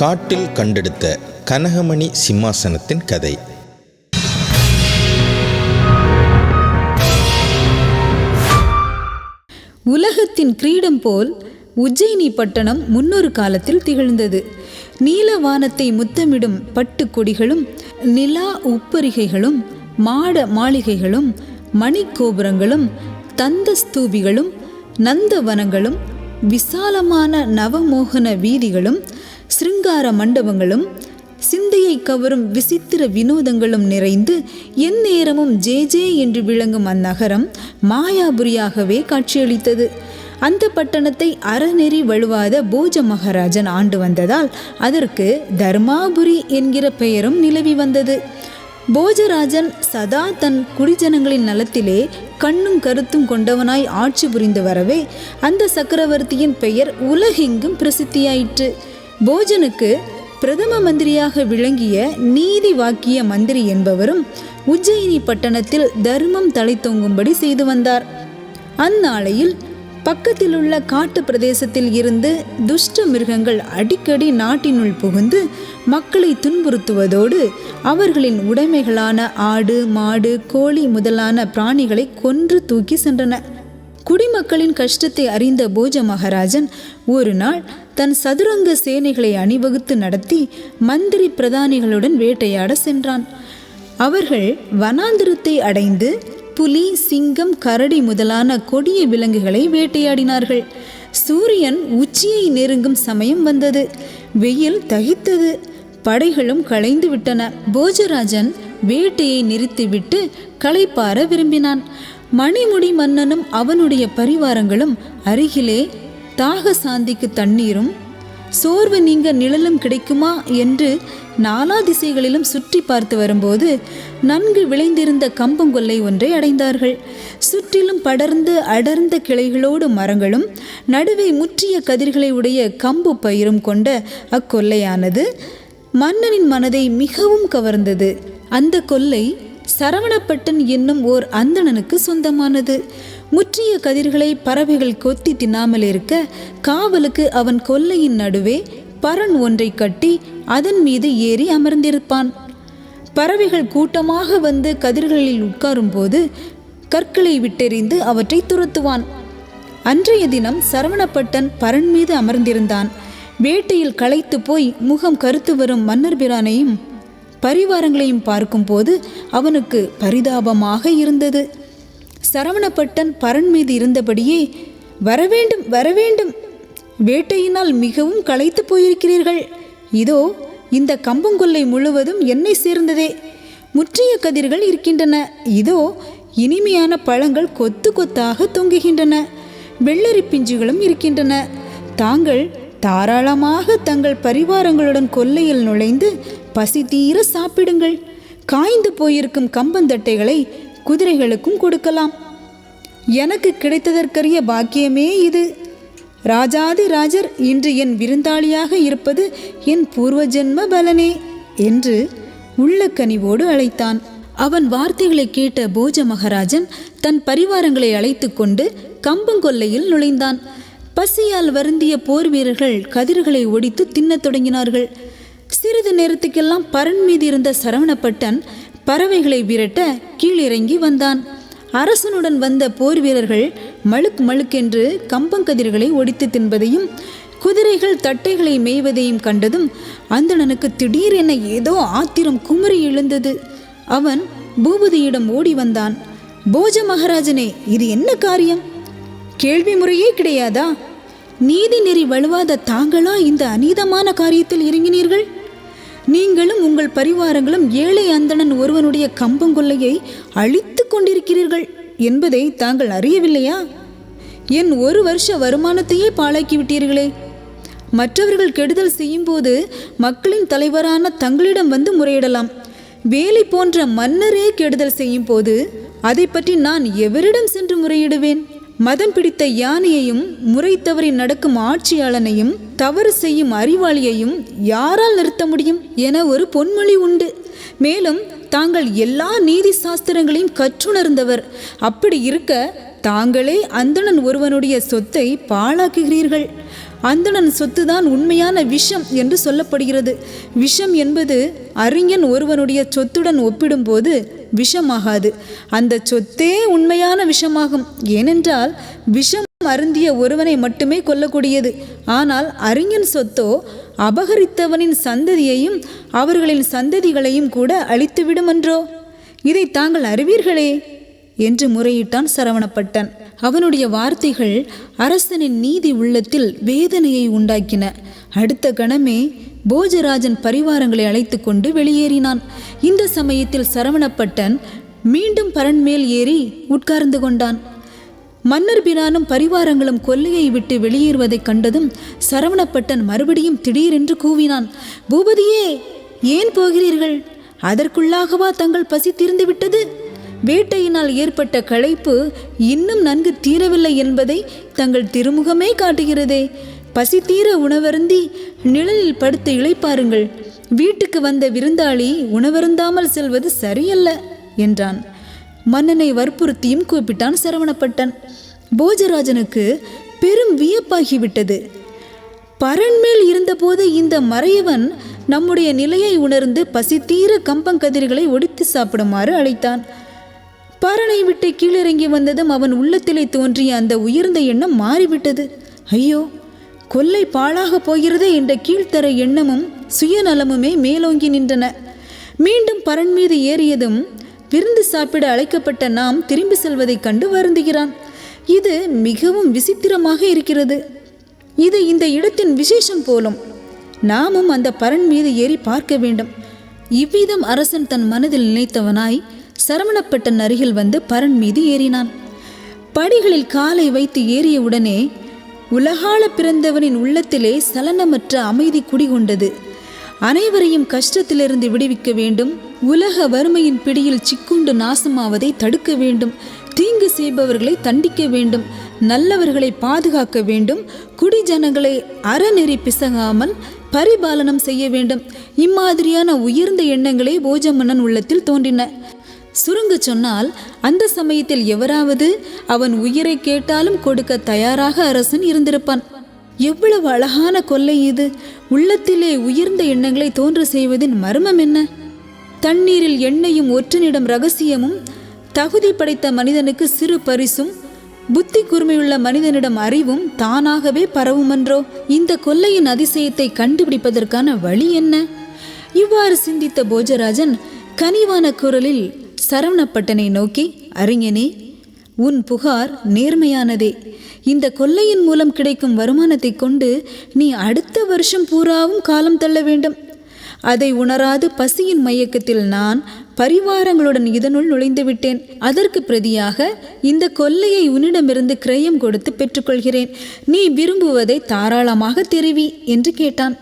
காட்டில் கண்டெடுத்த கனகமணி சிம்மாசனத்தின் கதை. உலகத்தின் கிரீடம் போல் உஜ்ஜயினி பட்டணம் முன்னொரு காலத்தில் திகழ்ந்தது. நீலவானத்தை முத்தமிடும் பட்டு கொடிகளும் நிலா உப்பரிகைகளும் மாட மாளிகைகளும் மணிக்கோபுரங்களும் தந்த ஸ்தூபிகளும் நந்தவனங்களும் விசாலமான நவமோகன வீதிகளும் சிங்கார மண்டபங்களும் சிந்தையை கவரும் விசித்திர வினோதங்களும் நிறைந்து எந்நேரமும் ஜே ஜே என்று விளங்கும் அந்நகரம் மாயாபுரியாகவே காட்சியளித்தது. அந்த பட்டணத்தை அறநெறி வழுவாத போஜ மகாராஜன் ஆண்டு வந்ததால் அதற்கு தர்மாபுரி என்கிற பெயரும் நிலவி வந்தது. போஜராஜன் சதா தன் குடிஜனங்களின் நலத்திலே கண்ணும் கருத்தும் கொண்டவனாய் ஆட்சி புரிந்து வரவே அந்த சக்கரவர்த்தியின் பெயர் உலகெங்கும் பிரசித்தியாயிற்று. போஜனுக்கு பிரதம மந்திரியாக விளங்கிய நீதி வாக்கிய மந்திரி என்பவரும் உஜ்ஜயினி பட்டணத்தில் தர்மம் தழைத்தோங்கும்படி செய்து வந்தார். அந்நாளையில் பக்கத்திலுள்ள காட்டு பிரதேசத்தில் இருந்து துஷ்ட மிருகங்கள் அடிக்கடி நாட்டினுள் புகுந்து மக்களை துன்புறுத்துவதோடு அவர்களின் உடைமைகளான ஆடு மாடு கோழி முதலான பிராணிகளை கொன்று தூக்கி சென்றன. குடிமக்களின் கஷ்டத்தை அறிந்த போஜ மகாராஜன் ஒரு நாள் தன் சதுரங்க சேனைகளை அணிவகுத்து நடத்தி மந்திரி பிரதானிகளுடன் வேட்டையாட சென்றான். அவர்கள் வனாந்திரத்தை அடைந்து புலி சிங்கம் கரடி முதலான கொடிய விலங்குகளை வேட்டையாடினார்கள். சூரியன் உச்சியை நெருங்கும் சமயம் வந்தது. வெயில் தகித்தது. படைகளும் களைந்து விட்டன போஜராஜன் வேட்டையை நிறுத்திவிட்டு களைப்பார விரும்பினான். மணிமுடி மன்னனும் அவனுடைய பரிவாரங்களும் அருகிலே தாக சாந்திக்கு தண்ணீரும் சோர்வு நீங்க நிழலும் கிடைக்குமா என்று நாலா திசைகளிலும் சுற்றி பார்த்து வரும்போது நன்கு விளைந்திருந்த கம்பங்கொல்லை ஒன்றை அடைந்தார்கள். சுற்றிலும் படர்ந்து அடர்ந்த கிளைகளோடு மரங்களும் நடுவே முற்றிய கதிர்களை உடைய கம்பு பயிரும் கொண்ட அக்கொல்லையானது மன்னனின் மனதை மிகவும் கவர்ந்தது. அந்த கொல்லை சரவணப்பட்டன் என்னும் ஓர் அந்தணனுக்கு சொந்தமானது. முற்றிய கதிர்களை பறவைகள் கொத்தி தின்னாமல் இருக்க காவலுக்கு அவன் கொல்லையின் நடுவே பரண் ஒன்றை கட்டி அதன் மீது ஏறி அமர்ந்திருப்பான். பறவைகள் கூட்டமாக வந்து கதிர்களில் உட்காரும்போது கற்களை விட்டெறிந்து அவற்றை துரத்துவான். அன்றைய தினம் சரவணப்பட்டன் பரன் மீது அமர்ந்திருந்தான். வேட்டையில் களைத்து போய் முகம் கருத்து வரும் மன்னர் பிரானையும் பரிவாரங்களையும் பார்க்கும்போது அவனுக்கு பரிதாபமாக இருந்தது. சரவணப்பட்டன் பரன் மீது இருந்தபடியே வரவேண்டும் வரவேண்டும் வேட்டையினால் மிகவும் களைத்து போயிருக்கிறீர்கள். இதோ இந்த கம்பங்கொல்லை முழுவதும் என்னை சேர்ந்ததே. முற்றிய கதிர்கள் இருக்கின்றன. இதோ இனிமையான பழங்கள் கொத்து கொத்தாக தொங்குகின்றன. வெள்ளரி பிஞ்சுகளும் இருக்கின்றன. தாங்கள் தாராளமாக தங்கள் பரிவாரங்களுடன் கொல்லையில் நுழைந்து பசி தீர சாப்பிடுங்கள். காய்ந்து போயிருக்கும் கம்பந்தட்டைகளை குதிரைகளுக்கும் கொடுக்கலாம். எனக்கு கிடைத்ததற்கரிய பாக்கியமே இது. ராஜாதி ராஜர் இன்று என் விருந்தாளியாக இருப்பது என் பூர்வ ஜென்ம பலனே என்று உள்ள கனிவோடு அழைத்தான். அவன் வார்த்தைகளை கேட்ட போஜ மகாராஜன் தன் பரிவாரங்களை அழைத்து கொண்டு கம்பங்கொல்லையில் நுழைந்தான். பசியால் வருந்திய போர் வீரர்கள் கதிர்களை ஒடித்து தின்னத் தொடங்கினார்கள். சிறிது நேரத்துக்கெல்லாம் பரன் மீது இருந்த சரவணப்பட்டன் பறவைகளை விரட்ட கீழிறங்கி வந்தான். அரசனுடன் வந்த போர் வீரர்கள் மழுக் மழுக்கென்று கம்பங்கதிர்களை ஒடித்து தின்பதையும் குதிரைகள் தட்டைகளை மேய்வதையும் கண்டதும் அந்தணனுக்கு திடீரென ஏதோ ஆத்திரம் குமரி எழுந்தது. அவன் பூபதியிடம் ஓடி வந்தான். போஜ மகாராஜனே இது என்ன காரியம்? கேள்வி முறையே கிடையாதா? நீதி நெறி வலுவாத தாங்களா இந்த அநீதமான காரியத்தில் இறங்கினீர்கள்? நீங்களும் உங்கள் பரிவாரங்களும் ஏழை அந்தணன் ஒருவனுடைய கம்பங்கொல்லையை அழித்து கொண்டிருக்கிறீர்கள் என்பதை தாங்கள் அறியவில்லையா? என் ஒரு வருஷ வருமானத்தையே பாழாக்கிவிட்டீர்களே. மற்றவர்கள் கெடுதல் செய்யும்போது மக்களின் தலைவரான தங்களிடம் வந்து முறையிடலாம். வேலை போன்ற மன்னரே கெடுதல் செய்யும் போது அதை பற்றி நான் எவரிடம் சென்று முறையிடுவேன்? மதம் பிடித்த யானையையும் முறை தவறி நடக்கும் ஆட்சியாளனையும் தவறு செய்யும் அறிவாளியையும் யாரால் நிறுத்த முடியும் என ஒரு பொன்மொழி உண்டு. மேலும் தாங்கள் எல்லா நீதி சாஸ்திரங்களையும் கற்றுணர்ந்தவர். அப்படி இருக்க தாங்களே அந்தணன் ஒருவனுடைய சொத்தை பாழாக்குகிறீர்கள். அந்தணன் சொத்துதான் உண்மையான விஷம் என்று சொல்லப்படுகிறது. விஷம் என்பது அறிஞன் ஒருவனுடைய சொத்துடன் ஒப்பிடும்போது விஷமாகாது. அந்த சொத்தே உண்மையான விஷமாகும். ஏனென்றால் விஷம் அருந்திய ஒருவனை மட்டுமே கொல்லக்கூடியது. ஆனால் அறிஞன் சொத்தோ அபகரித்தவனின் சந்ததியையும் அவர்களின் சந்ததிகளையும் கூட அழித்துவிடுமன்றோ? இதை தாங்கள் அறிவீர்களே? என்று முறையிட்டான் சரவணப்பட்டன். அவனுடைய வார்த்தைகள் அரசனின் நீதி உள்ளத்தில் வேதனையை உண்டாக்கின. அடுத்த கணமே போஜராஜன் பரிவாரங்களை அழைத்து கொண்டு வெளியேறினான். இந்த சமயத்தில் சரவணப்பட்டன் மீண்டும் பரண்மேல் ஏறி உட்கார்ந்து கொண்டான். மன்னர் பிரானும் பரிவாரங்களும் கொல்லையை விட்டு வெளியேறுவதைக் கண்டதும் சரவணப்பட்டன் மறுபடியும் திடீரென்று கூவினான். பூபதியே ஏன் போகிறீர்கள்? அதற்குள்ளாகவா தங்கள் பசி தீர்ந்து விட்டது வேட்டையினால் ஏற்பட்ட களைப்பு இன்னும் நன்கு தீரவில்லை என்பதை தங்கள் திருமுகமே காட்டுகிறதே. பசி தீர உணவருந்தி நிழலில் படுத்து இழைப்பாருங்கள் வீட்டுக்கு வந்த விருந்தாளி உணவருந்தாமல் செல்வது சரியல்ல என்றான். மன்னனை வற்புறுத்தியும் கூப்பிட்டான் சரவணப்பட்டன். போஜராஜனுக்கு பெரும் வியப்பாகிவிட்டது. பரண்மேல் இருந்தபோது இந்த மறையவன் நம்முடைய நிலையை உணர்ந்து பசி தீர கம்பங்கதிர்களை ஒடித்து சாப்பிடுமாறு அழைத்தான். பரனை விட்டு கீழிறங்கி வந்ததும் அவன் உள்ளத்திலே தோன்றிய அந்த உயர்ந்த எண்ணம் மாறிவிட்டது. ஐயோ கொல்லை பாழாக போகிறதே என்ற கீழ்த்தர எண்ணமும் சுயநலமுமே மேலோங்கி நின்றன. மீண்டும் பரன் மீது ஏறியதும் விருந்து சாப்பிட அழைக்கப்பட்ட நாம் திரும்பி செல்வதைக் கண்டு வருந்துகிறான். இது மிகவும் விசித்திரமாக இருக்கிறது. இது இந்த இடத்தின் விசேஷம் போலும். நாமும் அந்த பரன் மீது ஏறி பார்க்க வேண்டும். இவ்விதம் அரசன் தன் மனதில் நினைத்தவனாய் சரவணப்பட்டன் அருகில் வந்து பரன் மீது ஏறினான். படிகளில் காலை வைத்து ஏறியவுடனே உலகால பிறந்தவனின் உள்ளத்திலே சலனமற்ற அமைதி குடிகொண்டது. அனைவரையும் கஷ்டத்திலிருந்து விடுவிக்க வேண்டும் உலக வறுமையின் பிடியில் சிக்குண்டு நாசமாவதை தடுக்க வேண்டும் தீங்கு செய்பவர்களை தண்டிக்க வேண்டும் நல்லவர்களை பாதுகாக்க வேண்டும் குடிஜனங்களை அறநெறி பிசகாமல் பரிபாலனம் செய்ய வேண்டும். இம்மாதிரியான உயர்ந்த எண்ணங்களே போஜமன்னன் உள்ளத்தில் தோன்றின. சுருங்க சொன்னால் அந்த சமயத்தில் எவராவது அவன் உயிரை கேட்டாலும் கொடுக்க தயாராக அரசன் இருந்திருப்பான். எவ்வளவு அழகான கொல்லை இது! உள்ளத்திலே உயர்ந்த எண்ணங்களை தோன்ற செய்வதின் மர்மம் என்ன? தண்ணீரில் எண்ணெயும் ஒற்றனிடம் ரகசியமும் தகுதி படைத்த மனிதனுக்கு சிறு பரிசும் புத்தி கூர்மையுள்ள மனிதனிடம் அறிவும் தானாகவே பரவுமன்றோ இந்த கொல்லையின் அதிசயத்தை கண்டுபிடிப்பதற்கான வழி என்ன? இவ்வாறு சிந்தித்த போஜராஜன் கனிவான குரலில் சரவணப்பட்டனை நோக்கி அறிஞனே உன் புகார் நேர்மையானதே. இந்த கொல்லையின் மூலம் கிடைக்கும் வருமானத்தை கொண்டு நீ அடுத்த வருஷம் பூராவும் காலம் தள்ள வேண்டும். அதை உணராது பசியின் மயக்கத்தில் நான் பரிவாரங்களுடன் இதனுள் நுழைந்து விட்டேன் அதற்கு பிரதியாக இந்த கொல்லையை உன்னிடமிருந்து கிரயம் கொடுத்து பெற்றுக்கொள்கிறேன். நீ விரும்புவதை தாராளமாக தெரிவி என்று கேட்டான்.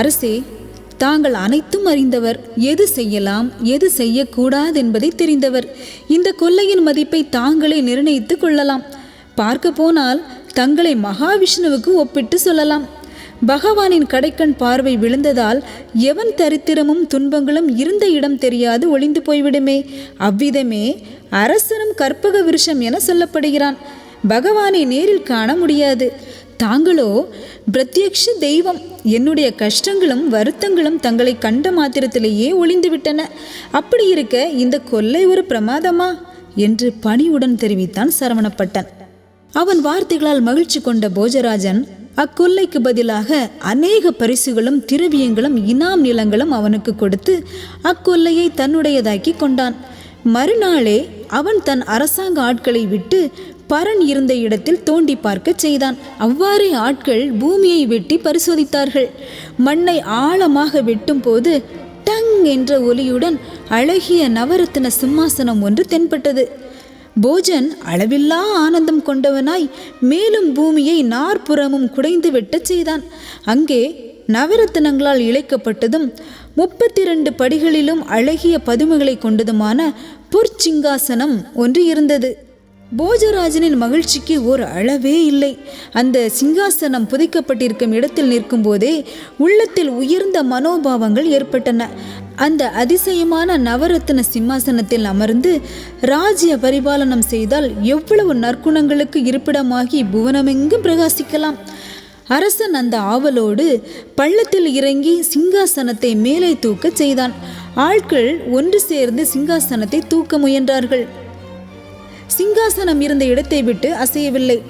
அரசே தாங்கள் அனைத்தும் அறிந்தவர். எது செய்யலாம் எது செய்யக்கூடாது என்பதை தெரிந்தவர். இந்த கொல்லையின் மதிப்பை தாங்களே நிர்ணயித்து கொள்ளலாம். பார்க்க போனால் தங்களை மகாவிஷ்ணுவுக்கு ஒப்பிட்டு சொல்லலாம். பகவானின் கடைக்கண் பார்வை விழுந்ததால் எவன் தரித்திரமும் துன்பங்களும் இருந்த இடம் தெரியாது ஒளிந்து போய்விடுமே. அவ்விதமே அரசனும் கற்பக விருஷம் என சொல்லப்படுகிறான். பகவானை நேரில் காண முடியாது. தாங்களோ? பிரத்யக்ஷ தெய்வம். என்னுடைய கஷ்டங்களும் வருத்தங்களும் தங்களை கண்ட மாத்திரத்திலேயே ஒளிந்துவிட்டன. அப்படி இருக்க இந்த கொல்லை ஒரு பிரமாதமா? என்று பணிவுடன் தெரிவித்தான் சரவணப்பட்டன். அவன் வார்த்தைகளால் மகிழ்ச்சி கொண்ட போஜராஜன் அக்கொல்லைக்கு பதிலாக அநேக பரிசுகளும் திரவியங்களும் இனாம் நிலங்களும் அவனுக்கு கொடுத்து அக்கொல்லையை தன்னுடையதாக்கி கொண்டான். மறுநாளே அவன் தன் அரசாங்க ஆட்களை விட்டு பரன் இருந்த இடத்தில் தோண்டி பார்க்கச் செய்தான். அவ்வாறே ஆட்கள் பூமியை வெட்டி பரிசோதித்தார்கள். மண்ணை ஆழமாக வெட்டும் போது டங் என்ற ஒலியுடன் அழகிய நவரத்தின சிம்மாசனம் ஒன்று தென்பட்டது. போஜன் அளவில்லா ஆனந்தம் கொண்டவனாய் மேலும் பூமியை நாற்புறமும் குடைந்து வெட்டச் செய்தான். அங்கே நவரத்தினங்களால் இழைக்கப்பட்டதும் முப்பத்தி இரண்டு படிகளிலும் அழகிய பதுமைகளை கொண்டதுமான பொற்சிங்காசனம் ஒன்று இருந்தது. போஜராஜனின் மகிழ்ச்சிக்கு ஒரு அளவே இல்லை. அந்த சிங்காசனம் புதைக்கப்பட்டிருக்கும் இடத்தில் நிற்கும் போதே உள்ளத்தில் உயர்ந்த மனோபாவங்கள் ஏற்பட்டன. அந்த அதிசயமான நவரத்ன சிம்மாசனத்தில் அமர்ந்து ராஜ்ய பரிபாலனம் செய்தால் எவ்வளவு நற்குணங்களுக்கு இருப்பிடமாகி புவனமெங்கும் பிரகாசிக்கலாம். அரசன் அந்த ஆவலோடு பள்ளத்தில் இறங்கி சிங்காசனத்தை மேலே தூக்கச் செய்தான். ஆட்கள் ஒன்று சேர்ந்து சிங்காசனத்தை தூக்க முயன்றார்கள். சிங்காசனம் இருந்த இடத்தை விட்டு அசையவில்லை.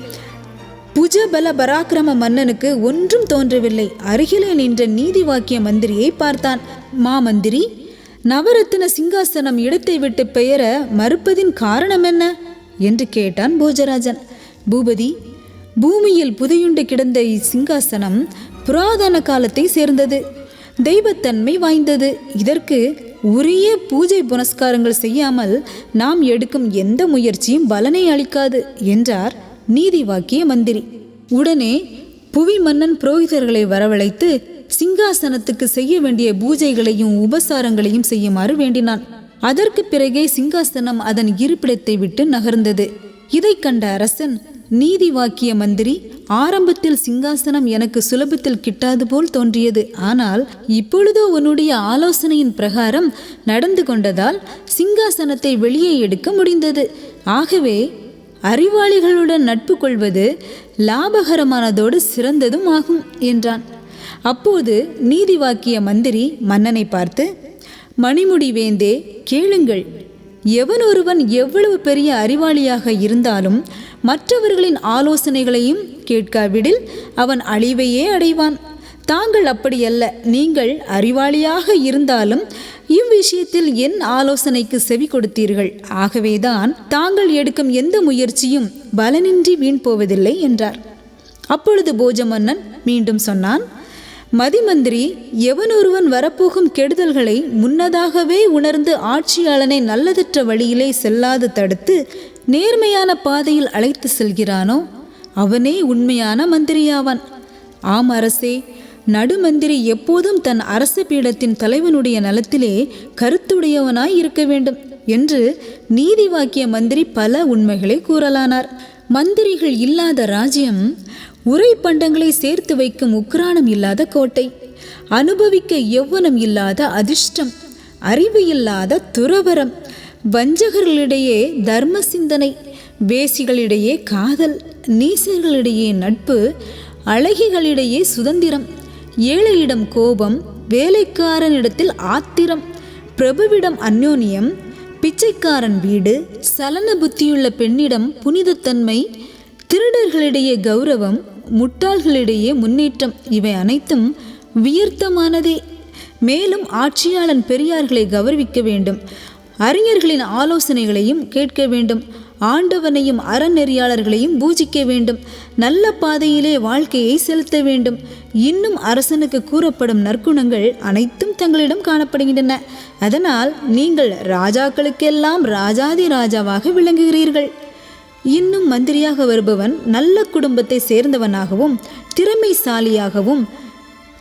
புஜபல பராக்கிரம மன்னனுக்கு ஒன்றும் தோன்றவில்லை. அருகிலே நின்ற நீதி வாக்கிய மந்திரியை பார்த்தான். மாமந்திரி நவரத்தின சிங்காசனம் இடத்தை விட்டு பெயர மறுப்பதின் காரணம் என்ன? என்று கேட்டான் போஜராஜன். பூபதி பூமியில் புதையுண்டு கிடந்த இச்சிங்காசனம் புராதன காலத்தை சேர்ந்தது. தெய்வத்தன்மை வாய்ந்தது. இதற்கு உரிய பூஜை புனஸ்காரங்கள் செய்யாமல் நாம் எடுக்கும் எந்த முயற்சியும் பலனை அளிக்காது என்றார் நீதி வாக்கிய மந்திரி. உடனே புவி மன்னன் புரோகிதர்களை வரவழைத்து சிங்காசனத்துக்கு செய்ய வேண்டிய பூஜைகளையும் உபசாரங்களையும் செய்யுமாறு வேண்டினான். அதற்கு பிறகே சிங்காசனம் அதன் இருப்பிடத்தை விட்டு நகர்ந்தது. இதை கண்ட அரசன் நீதி வாக்கிய மந்திரி ஆரம்பத்தில் சிங்காசனம் எனக்கு சுலபத்தில் கிட்டாது போல் தோன்றியது. ஆனால் இப்பொழுதோ உன்னுடைய ஆலோசனையின் பிரகாரம் நடந்து கொண்டதால் சிங்காசனத்தை வெளியே எடுக்க முடிந்தது. ஆகவே அறிவாளிகளுடன் நட்பு கொள்வது லாபகரமானதோடு சிறந்ததும் ஆகும் என்றான். அப்போது நீதி வாக்கிய மந்திரி மன்னனை பார்த்து மணிமுடி வேந்தே கேளுங்கள். எவன் ஒருவன் எவ்வளவு பெரிய அறிவாளியாக இருந்தாலும் மற்றவர்களின் ஆலோசனைகளையும் கேட்காவிடில் அவன் அழிவையே அடைவான். தாங்கள் அப்படியல்ல நீங்கள் அறிவாளியாக இருந்தாலும் இவ்விஷயத்தில் என் ஆலோசனைக்கு செவி கொடுத்தீர்கள். ஆகவேதான் தாங்கள் எடுக்கும் எந்த முயற்சியும் பலனின்றி வீண் போவதில்லை என்றார். அப்பொழுது போஜ மன்னன் மீண்டும் சொன்னான் மதிமந்திரி எவனொருவன் வரப்போகும் கெடுதல்களை முன்னதாகவே உணர்ந்து ஆட்சியாளனை நல்லதற்ற வழியிலே செல்லாது தடுத்து நேர்மையான பாதையில் அழைத்து செல்கிறானோ அவனே உண்மையான மந்திரியாவான். ஆம் அரசே நடுமந்திரி எப்போதும் தன் அரச பீடத்தின் தலைவனுடைய நலத்திலே கருத்துடையவனாய் இருக்க வேண்டும் என்று நீதி வாக்கிய மந்திரி பல உண்மைகளை கூறலானார். மந்திரிகள் இல்லாத ராஜ்யம் உரை பண்டங்களை சேர்த்து வைக்கும் உக்ரானம் இல்லாத கோட்டை அனுபவிக்க எவ்வனம் இல்லாத அதிர்ஷ்டம் அறிவு இல்லாத துறவரம் வஞ்சகர்களிடையே தர்ம சிந்தனை வேசிகளிடையே காதல் நீசர்களிடையே நட்பு அழகிகளிடையே சுதந்திரம் ஏழையிடம் கோபம் வேலைக்காரனிடத்தில் ஆத்திரம் பிரபுவிடம் அந்யோன்யம் பிச்சைக்காரன் வீடு சலன புத்தியுள்ள பெண்ணிடம் புனிதத்தன்மை திருடர்களிடையே கௌரவம் முட்டாள்களிடையே முன்னேற்றம் இவை அனைத்தும் வியர்த்தமானதே. மேலும் ஆட்சியாளன் பெரியார்களை கௌரவிக்க வேண்டும். அறிஞர்களின் ஆலோசனைகளையும் கேட்க வேண்டும். ஆண்டவனையும் அறநெறியாளர்களையும் பூஜிக்க வேண்டும். நல்ல பாதையிலே வாழ்க்கையை செலுத்த வேண்டும். இன்னும் அரசனுக்கு கூறப்படும் நற்குணங்கள் அனைத்தும் தங்களிடம் காணப்படுகின்றன. அதனால் நீங்கள் ராஜாக்களுக்கெல்லாம் ராஜாதி ராஜாவாக விளங்குகிறீர்கள். இன்னும் மந்திரியாக வருபவன் நல்ல குடும்பத்தை சேர்ந்தவனாகவும் திறமைசாலியாகவும்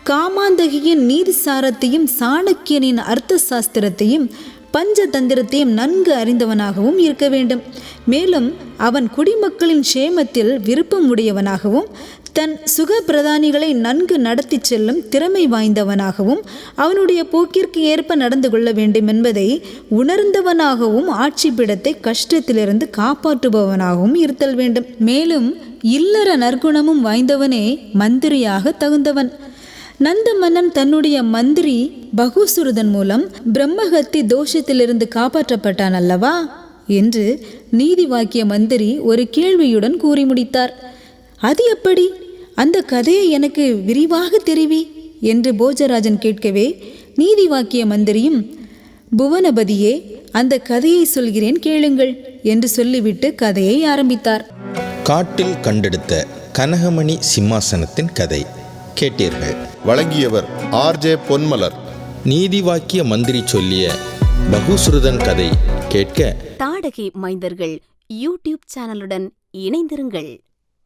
காமாந்தகியின் நீதிசாரத்தையும் சாணக்கியனின் அர்த்த சாஸ்திரத்தையும் பஞ்சதந்திரத்தையும் நன்கு அறிந்தவனாகவும் இருக்க வேண்டும். மேலும் அவன் குடிமக்களின் சேமத்தில் விருப்பம் உடையவனாகவும் தன் சுக பிரதானிகளை நன்கு நடத்தி செல்லும் திறமை வாய்ந்தவனாகவும் அவனுடைய போக்கிற்கு ஏற்ப நடந்து கொள்ள வேண்டும் என்பதை உணர்ந்தவனாகவும் ஆட்சி கஷ்டத்திலிருந்து காப்பாற்றுபவனாகவும் இருத்தல் வேண்டும். மேலும் இல்லற நற்குணமும் வாய்ந்தவனே மந்திரியாக தகுந்தவன். நந்த மன்னன் தன்னுடைய மந்திரி பகுசுருதன் மூலம் பிரம்மஹத்தி தோஷத்திலிருந்து காப்பாற்றப்பட்டான் அல்லவா? என்று நீதி வாக்கிய மந்திரி ஒரு கேள்வியுடன் கூறி முடித்தார். அது எப்படி? அந்த கதையை எனக்கு விரிவாக தெரிவி என்று போஜராஜன் கேட்கவே நீதி வாக்கிய மந்திரியும் புவனபதியே அந்த கதையை சொல்கிறேன் கேளுங்கள் என்று சொல்லிவிட்டு கதையை ஆரம்பித்தார். காட்டில் கண்டெடுத்த கனகமணி சிம்மாசனத்தின் கதை. கேட்டீர்கள். வழங்கியவர் ஆர்ஜே பொன்மலர். நீதிவாக்கிய மந்திரி சொல்லிய பகுசுருதன் கதை கேட்க தாடகை மைந்தர்கள் யூடியூப் சேனலுடன் இணைந்திருங்கள்.